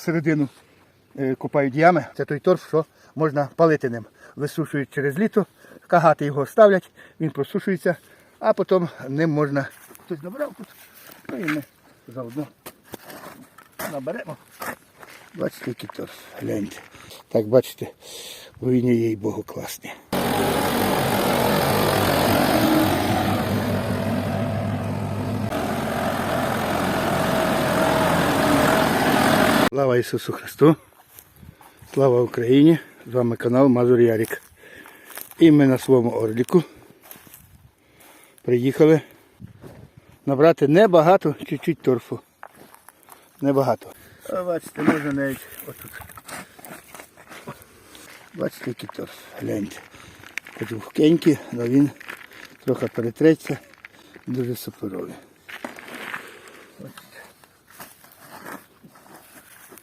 всередину е, копають ями. Це той торф, що можна палити ним. Висушують через літо, кагати його ставлять, він просушується, а потім ним можна. Хтось набрав тут, ну і ми заодно наберемо. Бачите, який торф, гляньте. Так бачите, війні їй Богу класні. Слава Ісусу Христу! Слава Україні! З вами канал Мазур Ярік. І ми на своєму орліку приїхали набрати небагато, чуть-чуть торфу. Небагато. А бачите, можна навіть отут. Бачите, який торф. Гляньте. Хоч вухкенький, але він трохи перетреться. Дуже супоровий.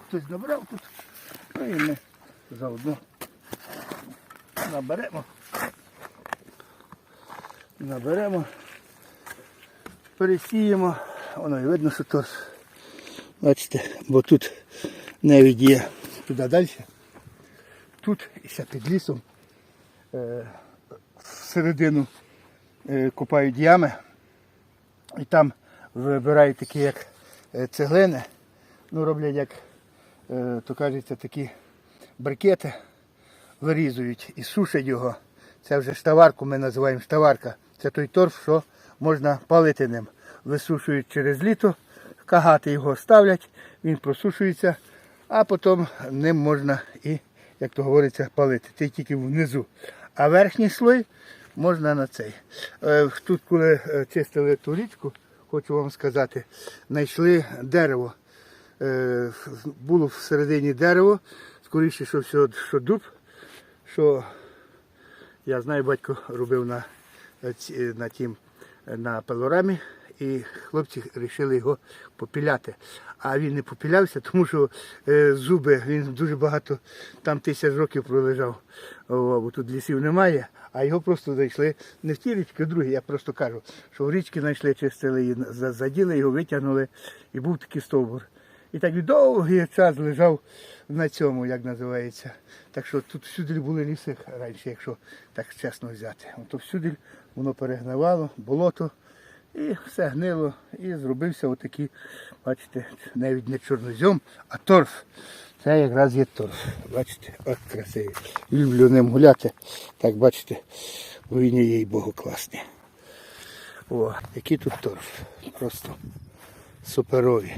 Хтось набрав тут, ну і ми заодно наберемо. Наберемо, пересіємо, воно і видно, що торф. Бачите, бо тут навіть є туди далі. Тут і ще під лісом е, всередину е, копають ями і там вибирають такі як е, цеглини, ну роблять як то кажеться, такі брикети, вирізують і сушать його. Це вже штаварку ми називаємо штаварка. Це той торф, що можна палити ним. Висушують через літо, кагати його ставлять, він просушується, а потім ним можна і, як то говориться, палити. Це тільки внизу. А верхній слой можна на цей. Е, Тут, коли е, чистили ту річку, хочу вам сказати, знайшли дерево е, було всередині дерево, скоріше, що все, що дуб, що я знаю, батько робив на, ці- на тім на пилорамі, і хлопці вирішили його попіляти. А він не попілявся, тому що е, зуби, він дуже багато, там тисяч років пролежав, О, бо тут лісів немає, а його просто знайшли не в ті річки, а в другі. Я просто кажу, що в річки знайшли, чистили, її, заділи його, витягнули, і був такий стовбур. І так довгий час лежав на цьому, як називається. Так що тут всюди були ліси раніше, якщо так чесно взяти. То всюди воно перегнивало, болото, і все гнило. І зробився отакий, бачите, навіть не чорнозьом, а торф. Це якраз є торф. Бачите, от красивий. Люблю ним гуляти. Так бачите, він є їй Богу класні. О, який тут торф. Просто суперові.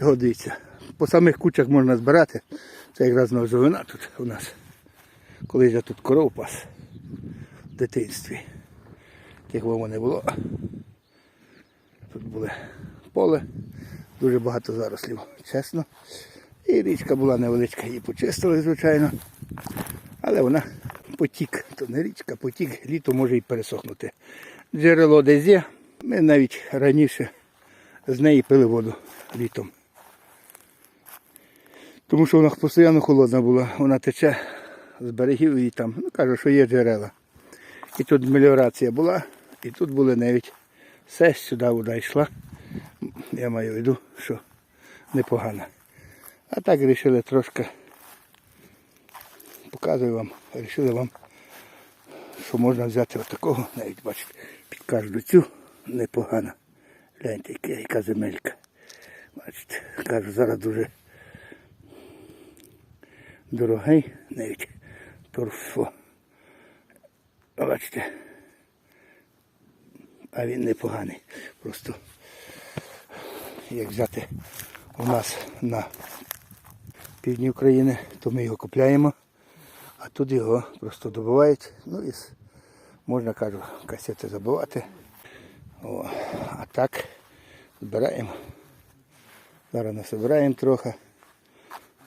Його дивіться. По самих кучах можна збирати. Це якраз ножовина тут у нас. Колись я тут коров пас в дитинстві. Тих воно не було. Тут було поле, дуже багато зарослів, чесно. І річка була невеличка, її почистили, звичайно. Але вона потік, то не річка, потік, літо може і пересохнути. Джерело десь є. Ми навіть раніше з неї пили воду літом. Тому що вона постійно холодна була, вона тече з берегів і там, ну кажу, що є джерела. І тут меліорація була, і тут були навіть все сюди вода йшла. Я маю в виду, що непогано. А так вирішили трошки, показую вам, вирішили вам, що можна взяти отакого, навіть бачите, під кожну цю непогано. Гляньте, яка, земелька. Бачите, кажу, зараз дуже дорогий, навіть торфо. Бачите. А він непоганий. Просто як взяти у нас на півдні України, то ми його купляємо, а тут його просто добувають. Ну і можна кажу, касети забивати. О, а так збираємо. Зараз насобираємо трохи.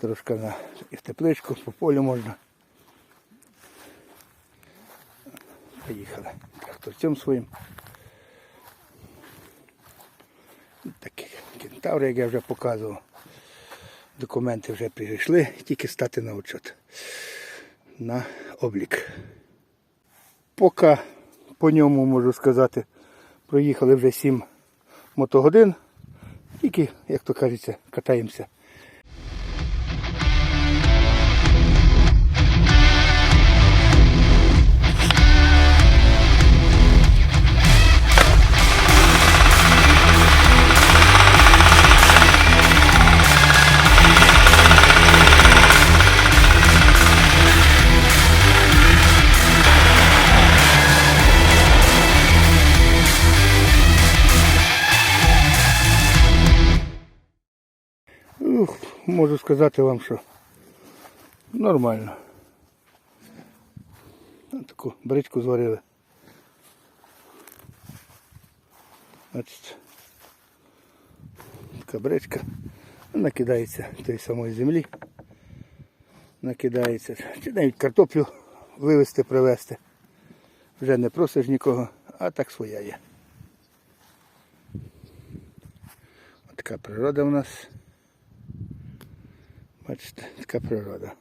Трошки на і в тепличку, по полю можна. Поїхали тракторцем своїм. Такі кентаври, як я вже показував. Документи вже прийшли, тільки стати на учет. На облік. Поки по ньому можу сказати, проїхали вже 7 мотогодин. Тільки, як то кажеться, катаємося. Можу сказати вам, що нормально. Таку бричку зварили. Така бричка. Накидається тієї самої землі. Накидається. Чи навіть картоплю вивезти, привезти. Вже не просиш нікого, а так своя є. Така природа у нас. Бачите, така природа.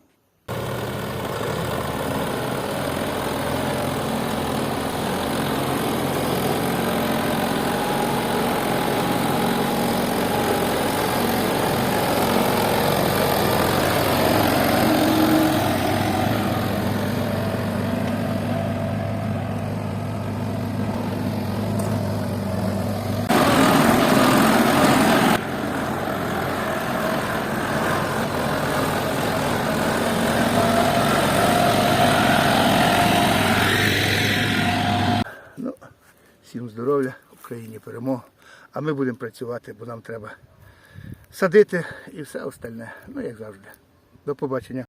Ну, всім здоров'я, Україні перемог. А ми будемо працювати, бо нам треба садити і все остальне. Ну, як завжди. До побачення.